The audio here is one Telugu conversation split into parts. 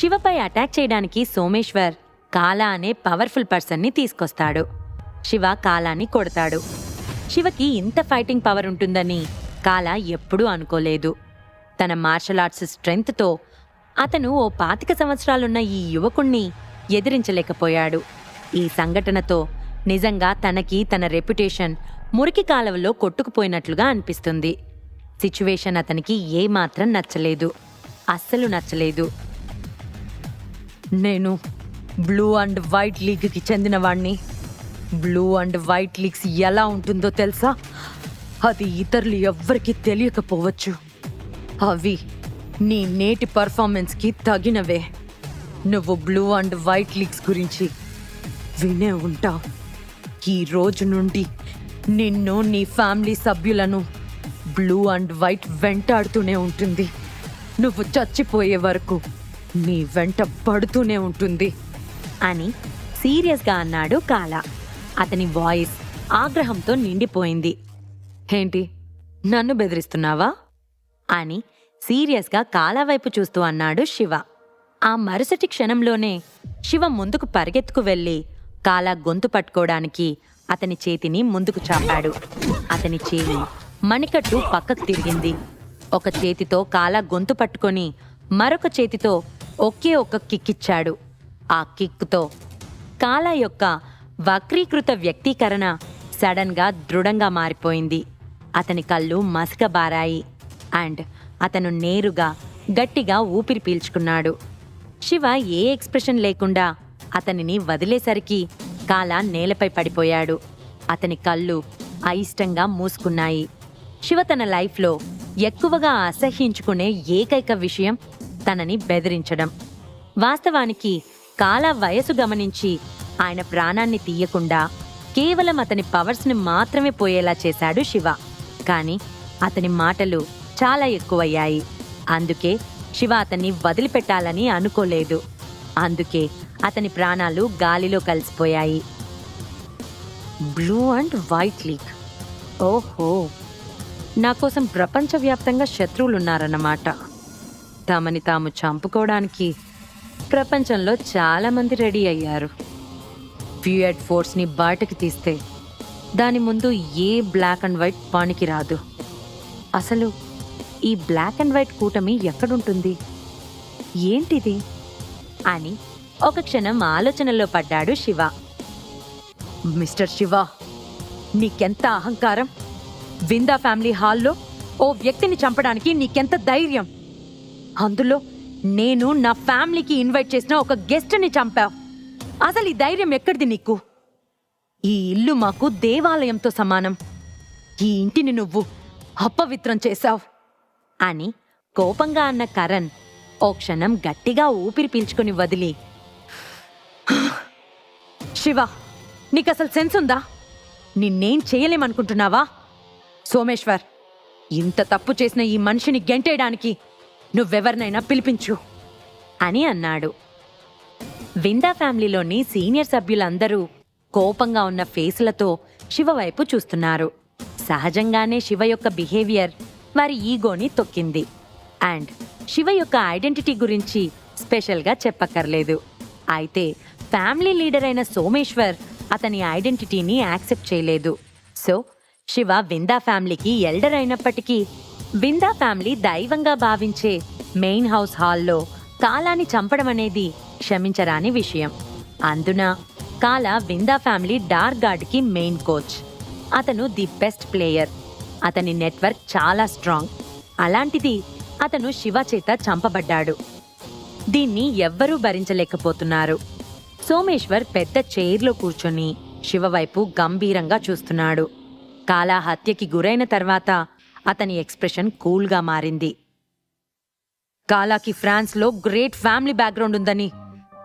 శివపై అటాక్ చేయడానికి సోమేశ్వర్ కాలా అనే పవర్ఫుల్ పర్సన్ని తీసుకొస్తాడు. శివ కాలాని కొడతాడు. శివకి ఇంత ఫైటింగ్ పవర్ ఉంటుందని కాలా ఎప్పుడూ అనుకోలేదు. తన మార్షల్ ఆర్ట్స్ స్ట్రెంగ్త్తో అతను ఓ పాతిక సంవత్సరాలున్న ఈ యువకుణ్ణి ఎదిరించలేకపోయాడు. ఈ సంఘటనతో నిజంగా తనకి తన రెప్యుటేషన్ మురికి కాలవలో కొట్టుకుపోయినట్లుగా అనిపిస్తుంది. సిచ్యువేషన్ అతనికి ఏమాత్రం నచ్చలేదు. అస్సలు నచ్చలేదు. నేను బ్లూ అండ్ వైట్ లీగ్కి చెందినవాణ్ణి. బ్లూ అండ్ వైట్ లీగ్స్ ఎలా ఉంటుందో తెలుసా? అది ఇతరులు ఎవ్వరికీ తెలియకపోవచ్చు. అవి నీ నేటి పర్ఫార్మెన్స్కి తగినవే. నువ్వు బ్లూ అండ్ వైట్ లీగ్స్ గురించి వినే ఉంటావు. ఈ రోజు నుండి నిన్ను నీ ఫ్యామిలీ సభ్యులను బ్లూ అండ్ వైట్ వెంటాడుతూనే ఉంటుంది. నువ్వు చచ్చిపోయే వరకు నీ వెంట పడుతూనే ఉంటుంది. అని సీరియస్గా అన్నాడు కాల. అతని వాయిస్ ఆగ్రహంతో నిండిపోయింది. ఏంటి? నన్ను బెదిరిస్తున్నావా? అని సీరియస్గా కాలా వైపు చూస్తూ అన్నాడు శివ. ఆ మరుసటి క్షణంలోనే శివ ముందుకు పరిగెత్తుకు వెళ్ళి కాలా గొంతు పట్టుకోవడానికి అతని చేతిని ముందుకు చాపాడు. అతని చేయి మణికట్టు పక్కకు తిరిగింది. ఒక చేతితో కాలా గొంతు పట్టుకొని మరొక చేతితో ఒకే ఒక్క కిక్కిచ్చాడు. ఆ కిక్తో కాల యొక్క వక్రీకృత వ్యక్తీకరణ సడన్గా దృఢంగా మారిపోయింది. అతని కళ్ళు మసకబారాయి అండ్ అతను నేరుగా గట్టిగా ఊపిరి పీల్చుకున్నాడు. శివ ఏ ఎక్స్ప్రెషన్ లేకుండా అతనిని వదిలేసరికి కాల నేలపై పడిపోయాడు. అతని కళ్ళు అయిష్టంగా మూసుకున్నాయి. శివ తన లైఫ్లో ఎక్కువగా అసహ్యించుకునే ఏకైక విషయం తనని బెదిరించడం. వాస్తవానికి కాల వయసు గమనించి ఆయన ప్రాణాన్ని తీయకుండా కేవలం అతని పవర్స్ని మాత్రమే పోయేలా చేశాడు శివ. కానీ అతని మాటలు చాలా ఎక్కువయ్యాయి. అందుకే శివ అతన్ని వదిలిపెట్టాలని అనుకోలేదు. అందుకే అతని ప్రాణాలు గాలిలో కలిసిపోయాయి. బ్లూ అండ్ వైట్ లీక్ ఓహో! నా కోసం ప్రపంచవ్యాప్తంగా శత్రువులున్నారన్నమాట. తమని తాము చంపుకోవడానికి ప్రపంచంలో చాలామంది రెడీ అయ్యారు. ఫ్యూయడ్ ఫోర్స్ని బయటకు తీస్తే దాని ముందు ఏ బ్లాక్ అండ్ వైట్ పనికి రాదు. అసలు ఈ బ్లాక్ అండ్ వైట్ కూటమి ఎక్కడుంటుంది? ఏంటిది? అని ఒక క్షణం ఆలోచనలో పడ్డాడు శివ. మిస్టర్ శివ నీకెంత అహంకారం? విందా ఫ్యామిలీ హాల్లో ఓ వ్యక్తిని చంపడానికి నీకెంత ధైర్యం? అందులో నేను నా ఫ్యామిలీకి ఇన్వైట్ చేసిన ఒక గెస్ట్ని చంపావు అసలు ఈ ధైర్యం ఎక్కడిది నీకు? ఈ ఇల్లు మాకు దేవాలయంతో సమానం. ఈ ఇంటిని నువ్వు అపవిత్రం చేశావు. అని కోపంగా అన్న కరణ్ ఓ క్షణం గట్టిగా ఊపిరి పీల్చుకుని వదిలి. శివ నీకసలు సెన్స్ ఉందా? నిన్నేం చేయలేమనుకుంటున్నావా? సోమేశ్వర్ ఇంత తప్పు చేసిన ఈ మనిషిని గెంటేయడానికి నువ్వెవరినైనా పిలిపించు అని అన్నాడు. విందా ఫ్యామిలీలోని సీనియర్ సభ్యులందరూ కోపంగా ఉన్న ఫేసులతో శివ వైపు చూస్తున్నారు. సహజంగానే శివ యొక్క బిహేవియర్ వారి ఈగోని తొక్కింది. అండ్ శివ యొక్క ఐడెంటిటీ గురించి స్పెషల్గా చెప్పక్కర్లేదు. అయితే ఫ్యామిలీ లీడర్ అయిన సోమేశ్వర్ అతని ఐడెంటిటీని యాక్సెప్ట్ చేయలేదు. సో శివ విందా ఫ్యామిలీకి ఎల్డర్ అయినప్పటికీ విందా ఫ్యామిలీ దైవంగా భావించే మెయిన్ హౌస్ హాల్లో కాలాని చంపడం అనేది క్షమించరాని విషయం. అందున కాల విందా ఫ్యామిలీ డార్క్ గార్డ్కి మెయిన్ కోచ్. అతను ది బెస్ట్ ప్లేయర్. అతని నెట్వర్క్ చాలా స్ట్రాంగ్. అలాంటిది అతను శివ చేత చంపబడ్డాడు. దీన్ని ఎవ్వరూ భరించలేకపోతున్నారు. సోమేశ్వర్ పెద్ద చైర్లో కూర్చొని శివవైపు గంభీరంగా చూస్తున్నాడు. కాలా హత్యకి గురైన తర్వాత అతని ఎక్స్ప్రెషన్ కూల్గా మారింది. కాలాకి ఫ్రాన్స్లో గ్రేట్ ఫ్యామిలీ బ్యాక్గ్రౌండ్ ఉందని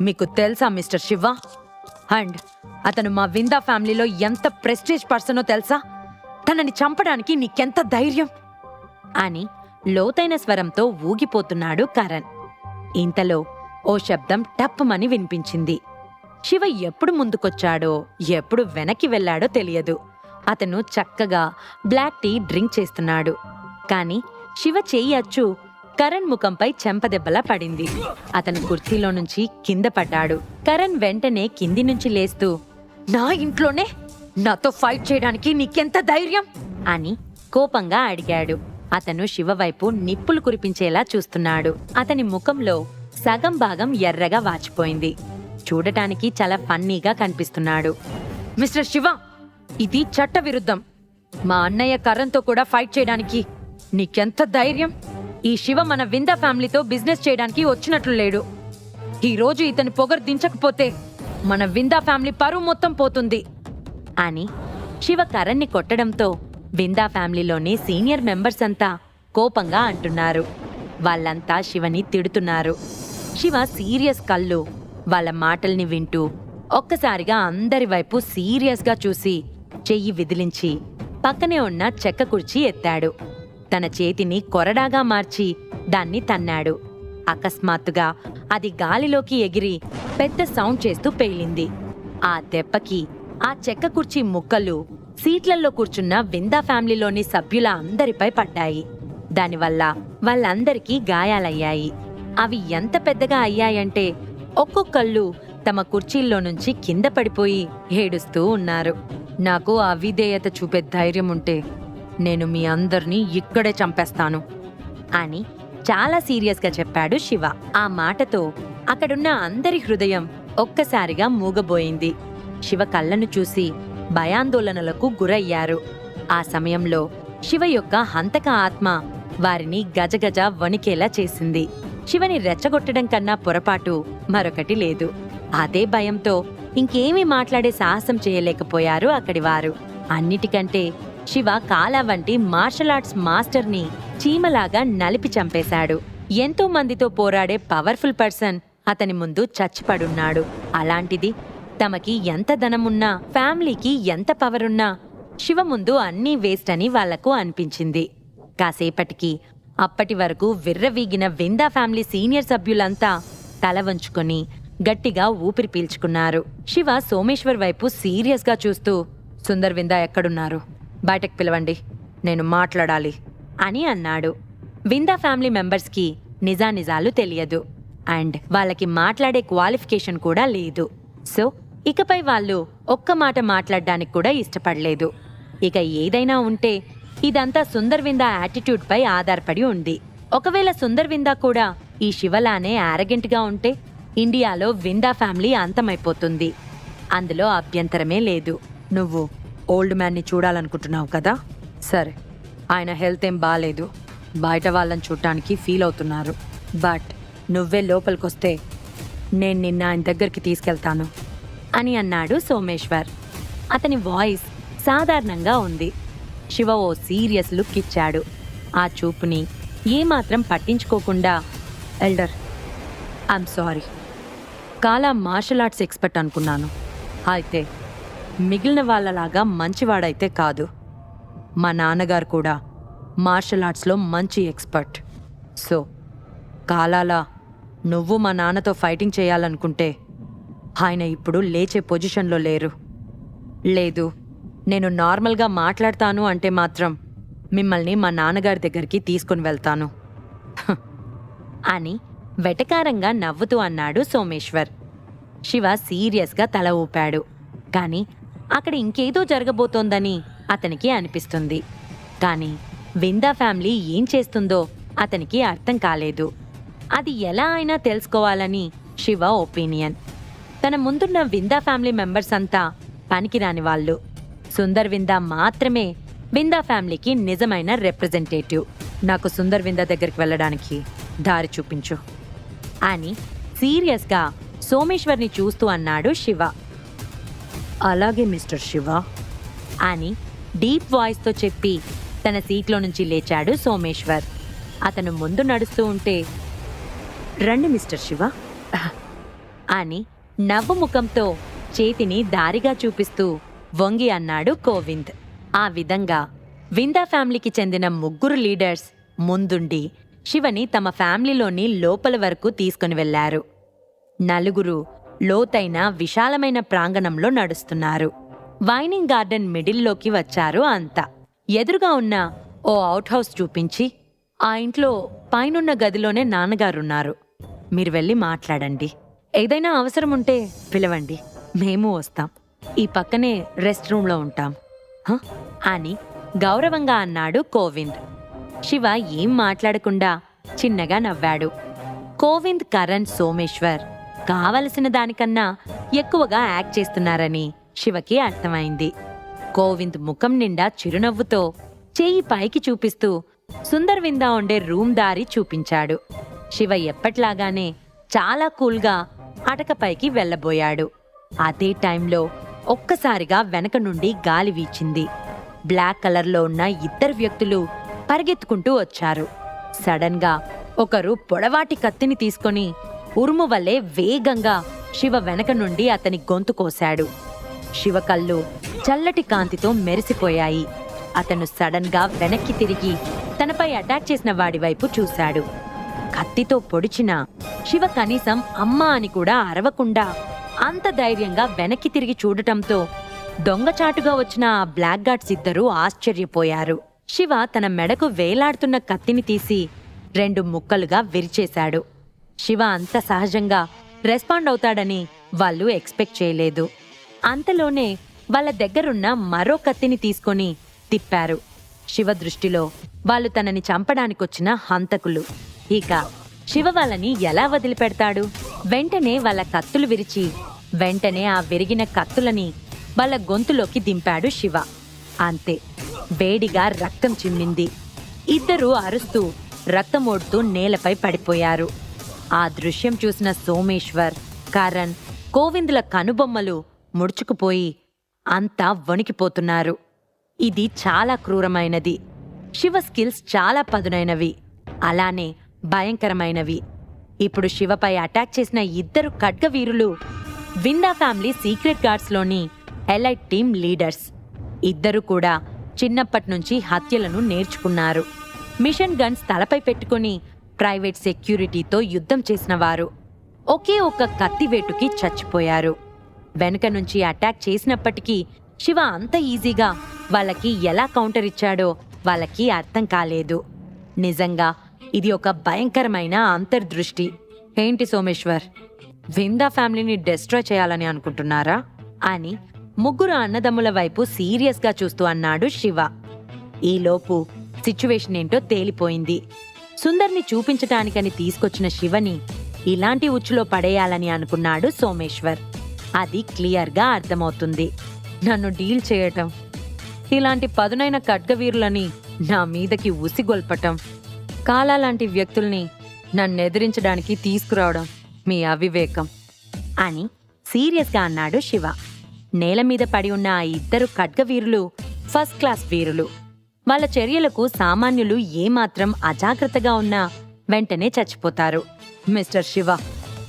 మీకు తెలుసా మిస్టర్ శివ? అండ్ అతను మా విందా ఫ్యామిలీలో ఎంత ప్రెస్టేజ్ పర్సనో తెలుసా? తనని చంపడానికి నీకెంత ధైర్యం? అని లోతైన స్వరంతో ఊగిపోతున్నాడు కరణ్. ఇంతలో ఓ శబ్దం టప్పమని వినిపించింది. శివ ఎప్పుడు ముందుకొచ్చాడో ఎప్పుడు వెనక్కి వెళ్ళాడో తెలియదు. అతను చక్కగా బ్లాక్ టీ డ్రింక్ చేస్తున్నాడు. కాని శివ చేయచ్చు అచ్చు కరణ్ ముఖంపై చెంపదెబ్బలా పడింది. అతను కుర్చీలో నుంచి కింద పడ్డాడు. కరణ్ వెంటనే కింది నుంచి లేస్తూ నా ఇంట్లోనే? నాతో ఫైట్ చేయడానికి నీకెంత ధైర్యం? అని కోపంగా అడిగాడు. అతను శివ వైపు నిప్పులు కురిపించేలా చూస్తున్నాడు. అతని ముఖంలో సగం భాగం ఎర్రగా వాచిపోయింది. చూడటానికి చాలా ఫన్నీగా కనిపిస్తున్నాడు. మిస్టర్ శివ ఇది చట్టవిరుద్ధం. మా అన్నయ్య కరణ్తో కూడా ఫైట్ చేయడానికి నీకెంత ధైర్యం? ఈ శివ మన విందా ఫ్యామిలీతో బిజినెస్ చేయడానికి వచ్చినట్లు లేడు. ఈ రోజు ఇతని పొగరు దించకపోతే మన విందా ఫ్యామిలీ పరువు మొత్తం పోతుంది. అని శివ కరణ్ని కొట్టడంతో విందా ఫ్యామిలీలోని సీనియర్ మెంబర్స్ అంతా కోపంగా అంటున్నారు. వాళ్ళంతా శివని తిడుతున్నారు. శివ సీరియస్ కళ్ళు వాళ్ళ మాటల్ని వింటూ ఒక్కసారిగా అందరి వైపు సీరియస్గా చూసి చెయ్యి విదిలించి పక్కనే ఉన్న చెక్క కుర్చీ ఎత్తాడు. తన చేతిని కొరడాగా మార్చి దాన్ని తన్నాడు. అకస్మాత్తుగా అది గాలిలోకి ఎగిరి పెద్ద సౌండ్ చేస్తూ పేలింది. ఆ దెబ్బకి ఆ చెక్క కుర్చీ ముక్కలు సీట్లలో కూర్చున్న విందా ఫ్యామిలీలోని సభ్యుల అందరిపై పడ్డాయి. దానివల్ల వాళ్ళందరికీ గాయాలయ్యాయి. అవి ఎంత పెద్దగా అయ్యాయంటే ఒక్కొక్కళ్ళు తమ కుర్చీల్లో నుంచి కింద పడిపోయి ఏడుస్తూ ఉన్నారు. నాకు అవిధేయత చూపే ధైర్యం ఉంటే నేను మీ అందరినీ ఇక్కడే చంపేస్తాను అని చాలా సీరియస్గా చెప్పాడు శివ. ఆ మాటతో అక్కడున్న అందరి హృదయం ఒక్కసారిగా మూగబోయింది. శివ కళ్ళను చూసి భయాందోళనలకు గురయ్యారు. ఆ సమయంలో శివ యొక్క హంతక ఆత్మ వారిని గజగజ వణికేలా చేసింది. శివని రెచ్చగొట్టడం కన్నా పొరపాటు మరొకటి లేదు. అదే భయంతో ఇంకేమీ మాట్లాడే సాహసం చేయలేకపోయారు అక్కడి వారు. అన్నిటికంటే శివ కాలా వంటి మార్షల్ ఆర్ట్స్ మాస్టర్ని చీమలాగా నలిపి చంపేశాడు. ఎంతో మందితో పోరాడే పవర్ఫుల్ పర్సన్ అతని ముందు చచ్చిపడున్నాడు. అలాంటిది తమకి ఎంత ధనమున్నా ఫ్యామిలీకి ఎంత పవర్ ఉన్నా శివ ముందు అన్నీ వేస్ట్ అని వాళ్ళకు అనిపించింది. కాసేపటికి అప్పటి వరకు విర్రవీగిన విందా ఫ్యామిలీ సీనియర్ సభ్యులంతా తల వంచుకొని గట్టిగా ఊపిరి పీల్చుకున్నారు. శివ సోమేశ్వర్ వైపు సీరియస్గా చూస్తూ సుందర్ విందా ఎక్కడున్నారు? బయటకు పిలవండి. నేను మాట్లాడాలి. అని అన్నాడు. విందా ఫ్యామిలీ మెంబర్స్కి నిజానిజాలు తెలియదు. అండ్ వాళ్ళకి మాట్లాడే క్వాలిఫికేషన్ కూడా లేదు. సో ఇకపై వాళ్ళు ఒక్క మాట మాట్లాడడానికి కూడా ఇష్టపడలేదు. ఇక ఏదైనా ఉంటే ఇదంతా సుందర్ విందా యాటిట్యూడ్పై ఆధారపడి ఉంది. ఒకవేళ సుందర్ విందా కూడా ఈ శివలానే యారగెంట్గా ఉంటే ఇండియాలో విందా ఫ్యామిలీ అంతమైపోతుంది. అందులో అభ్యంతరమే లేదు. నువ్వు ఓల్డ్ మ్యాన్ని చూడాలనుకుంటున్నావు కదా? సరే. ఆయన హెల్త్ ఏం బాగాలేదు బయట వాళ్ళని చూడటానికి ఫీల్ అవుతున్నారు. బట్ నువ్వే లోపలికొస్తే నేను నిన్న ఆయన దగ్గరికి తీసుకెళ్తాను అని అన్నాడు సోమేశ్వర్. అతని వాయిస్ సాధారణంగా ఉంది. శివ ఓ సీరియస్ లుక్ ఇచ్చాడు. ఆ చూపుని ఏమాత్రం పట్టించుకోకుండా ఎల్డర్ ఐఎమ్ సారీ. కాలా మార్షల్ ఆర్ట్స్ ఎక్స్పర్ట్ అనుకున్నాను. అయితే మిగిలిన వాళ్ళలాగా మంచివాడైతే కాదు. మా నాన్నగారు కూడా మార్షల్ ఆర్ట్స్లో మంచి ఎక్స్పర్ట్. సో కాలాలా నువ్వు మా నాన్నతో ఫైటింగ్ చేయాలనుకుంటే ఆయన ఇప్పుడు లేచే పొజిషన్లో లేరు. లేదు నేను నార్మల్గా మాట్లాడతాను అంటే మాత్రం మిమ్మల్ని మా నాన్నగారి దగ్గరికి తీసుకుని వెళ్తాను. అని వెటకారంగా నవ్వుతూ అన్నాడు సోమేశ్వర్. శివ సీరియస్గా తల ఊపాడు. కానీ అక్కడ ఇంకేదో జరగబోతోందని అతనికి అనిపిస్తుంది. కానీ విందా ఫ్యామిలీ ఏం చేస్తుందో అతనికి అర్థం కాలేదు. అది ఎలా అయినా తెలుసుకోవాలని శివ ఒపీనియన్. తన ముందున్న విందా ఫ్యామిలీ మెంబర్స్ అంతా పనికిరాని వాళ్ళు. సుందర్ విందా మాత్రమే విందా ఫ్యామిలీకి నిజమైన రిప్రజెంటేటివ్. నాకు సుందర్ విందా దగ్గరికి వెళ్ళడానికి దారి చూపించు. అని సీరియస్గా సోమేశ్వర్ని చూస్తూ అన్నాడు శివ. అలాగే మిస్టర్ శివ. అని డీప్ వాయిస్తో చెప్పి తన సీట్లో నుంచి లేచాడు సోమేశ్వర్. అతను ముందు నడుస్తూ ఉంటే రండి మిస్టర్ శివ. అని నవ్వు ముఖంతో చేతిని దారిగా చూపిస్తూ వంగి అన్నాడు కోవింద్. ఆ విధంగా విందా ఫ్యామిలీకి చెందిన ముగ్గురు లీడర్స్ ముందుండి శివని తమ ఫ్యామిలీలోని లోపల వరకు తీసుకుని వెళ్ళారు నలుగురు లోతైన విశాలమైన ప్రాంగణంలో నడుస్తున్నారు. వైనింగ్ గార్డెన్ మిడిల్లోకి వచ్చారు అంతా. ఎదురుగా ఉన్న ఓ అవుట్ హౌస్ చూపించి ఆ ఇంట్లో పైనున్న గదిలోనే నాన్నగారున్నారు. మీరు వెళ్ళి మాట్లాడండి. ఏదైనా అవసరం ఉంటే పిలవండి. మేము వస్తాం. ఈ పక్కనే రెస్ట్ రూమ్లో ఉంటాం. అని గౌరవంగా అన్నాడు కోవింద్. శివ ఏం మాట్లాడకుండా చిన్నగా నవ్వాడు. కోవింద్ కరణ్ సోమేశ్వర్ కావలసిన దానికన్నా ఎక్కువగా యాక్ట్ చేస్తున్నారని శివకి అర్థమైంది. కోవింద్ ముఖం నిండా చిరునవ్వుతో చేయి పైకి చూపిస్తూ సుందర్ విందా ఉండే రూమ్ దారి చూపించాడు. శివ ఎప్పట్లాగానే చాలా కూల్గా అటకపైకి వెళ్ళబోయాడు. అదే టైంలో ఒక్కసారిగా వెనక నుండి గాలి వీచింది. బ్లాక్ కలర్లో ఉన్న ఇద్దరు వ్యక్తులు పరిగెత్తుకుంటూ వచ్చారు. సడన్గా ఒకరు పొడవాటి కత్తిని తీసుకొని ఉరుము వల్లే వేగంగా శివ వెనక నుండి అతని గొంతు కోశాడు. శివ కళ్ళు చల్లటి కాంతితో మెరిసిపోయాయి. అతను సడన్గా వెనక్కి తిరిగి తనపై అటాక్ చేసిన వాడి వైపు చూశాడు. కత్తితో పొడిచిన శివ కనీసం అమ్మా అని కూడా అరవకుండా అంత ధైర్యంగా వెనక్కి తిరిగి చూడటంతో దొంగచాటుగా వచ్చిన ఆ బ్లాక్ గార్డ్స్ ఇద్దరూ ఆశ్చర్యపోయారు. శివ తన మెడకు వేలాడుతున్న కత్తిని తీసి రెండు ముక్కలుగా విరిచేశాడు. శివ అంత సహజంగా రెస్పాండ్ అవుతాడని వాళ్ళు ఎక్స్పెక్ట్ చేయలేదు. అంతలోనే వాళ్ళ దగ్గరున్న మరో కత్తిని తీసుకొని తిప్పారు. శివ దృష్టిలో వాళ్ళు తనని చంపడానికొచ్చిన హంతకులు. ఇక శివ వాళ్ళని ఎలా వదిలిపెడతాడు? వెంటనే వాళ్ళ కత్తులు విరిచి వెంటనే ఆ విరిగిన కత్తులని వాళ్ళ గొంతులోకి దింపాడు శివ. అంతే. వేడిగా రక్తం చిమ్మింది. ఇద్దరూ అరుస్తూ రక్తమోడుతూ నేలపై పడిపోయారు. ఆ దృశ్యం చూసిన సోమేశ్వర్ కరణ్ కోవిందుల కనుబొమ్మలు ముడుచుకుపోయి అంతా వణికిపోతున్నారు. ఇది చాలా క్రూరమైనది. శివ స్కిల్స్ చాలా పదునైనవి. అలానే భయంకరమైనవి. ఇప్పుడు శివపై అటాక్ చేసిన ఇద్దరు ఖడ్గవీరులు విందా ఫ్యామిలీ సీక్రెట్ గార్డ్స్లోని ఎలైట్ టీమ్ లీడర్స్. ఇద్దరు కూడా చిన్నప్పటి నుంచి హత్యలను నేర్చుకున్నారు. మిషన్ గన్స్ తలపై పెట్టుకుని ప్రైవేట్ సెక్యూరిటీతో యుద్ధం చేసిన వారు. ఒకే ఒక్క కత్తివేటుకి చచ్చిపోయారు. వెనుక నుంచి అటాక్ చేసినప్పటికీ శివ అంత ఈజీగా వాళ్ళకి ఎలా కౌంటర్ ఇచ్చాడో వాళ్ళకి అర్థం కాలేదు. నిజంగా ఇది ఒక భయంకరమైన అంతర్దృష్టి. ఏంటి సోమేశ్వర్? విందా ఫ్యామిలీని డెస్ట్రాయ్ చేయాలని అనుకుంటున్నారా? అని ముగ్గురు అన్నదమ్ముల వైపు సీరియస్గా చూస్తూ అన్నాడు శివ. ఈలోపు సిచ్యువేషన్ ఏంటో తేలిపోయింది. సుందర్ని చూపించటానికని తీసుకొచ్చిన శివని ఇలాంటి ఉచ్చులో పడేయాలని అనుకున్నాడు సోమేశ్వర్. అది క్లియర్గా అర్థమవుతుంది. నన్ను డీల్ చేయటం ఇలాంటి పదునైన ఖడ్గవీరులని నా మీదకి ఉసిగొల్పటం కాలా లాంటి వ్యక్తుల్ని నన్నెదిరించడానికి తీసుకురావడం మీ అవివేకం అని సీరియస్గా అన్నాడు శివ. నేల మీద పడి ఉన్న ఆ ఇద్దరు ఖడ్గవీరులు ఫస్ట్ క్లాస్ వీరులు. వాళ్ళ చర్యలకు సామాన్యులు ఏమాత్రం అజాగ్రత్తగా ఉన్నా వెంటనే చచ్చిపోతారు. మిస్టర్ శివ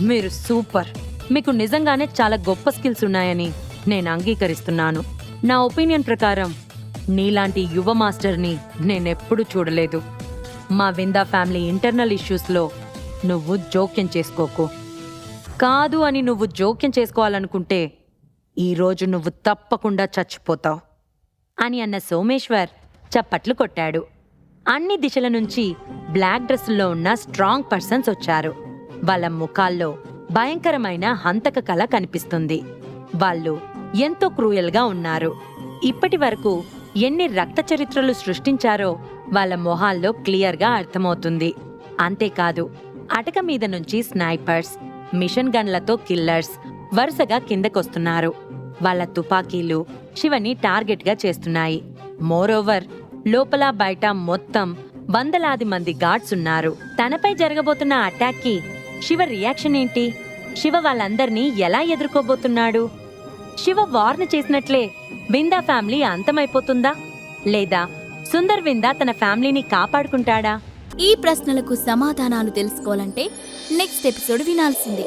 మీరు సూపర్. మీకు నిజంగానే చాలా గొప్ప స్కిల్స్ ఉన్నాయని నేను అంగీకరిస్తున్నాను. నా ఒపీనియన్ ప్రకారం నీలాంటి యువ మాస్టర్ని నేనెప్పుడు చూడలేదు. మా విందా ఫ్యామిలీ ఇంటర్నల్ ఇష్యూస్లో నువ్వు జోక్యం చేసుకోకు. కాదు అని నువ్వు జోక్యం చేసుకోవాలనుకుంటే ఈరోజు నువ్వు తప్పకుండా చచ్చిపోతావు. అని అన్న సోమేశ్వర్ చప్పట్లు కొట్టాడు. అన్ని దిశల నుంచి బ్లాక్ డ్రెస్సుల్లో ఉన్న స్ట్రాంగ్ పర్సన్స్ వచ్చారు. వాళ్ళ ముఖాల్లో భయంకరమైన హంతక కళ కనిపిస్తుంది. వాళ్ళు ఎంతో క్రూయల్గా ఉన్నారు. ఇప్పటి వరకు ఎన్ని రక్త చరిత్రలు సృష్టించారో వాళ్ళ మొహాల్లో క్లియర్గా అర్థమవుతుంది. అంతేకాదు అటక మీద నుంచి స్నైపర్స్ మిషన్ గన్లతో కిల్లర్స్ వరుసగా కిందకొస్తున్నారు. వాళ్ళ తుపాకీలు శివని టార్గెట్గా చేస్తున్నాయి. మోరోవర్ లోపల బయట మొత్తం వందలాది మంది గార్డ్స్ ఉన్నారు. తనపై జరగబోతున్న అటాక్కి శివ రియాక్షన్ ఏంటి? శివ వాళ్ళందర్నీ ఎలా ఎదుర్కోబోతున్నాడు? శివ వార్న్ చేసినట్లే విందా ఫ్యామిలీ అంతమైపోతుందా? లేదా సుందర్ విందా తన ఫ్యామిలీని కాపాడుకుంటాడా? ఈ ప్రశ్నలకు సమాధానాలు తెలుసుకోవాలంటే నెక్స్ట్ ఎపిసోడ్ వినాల్సిందే.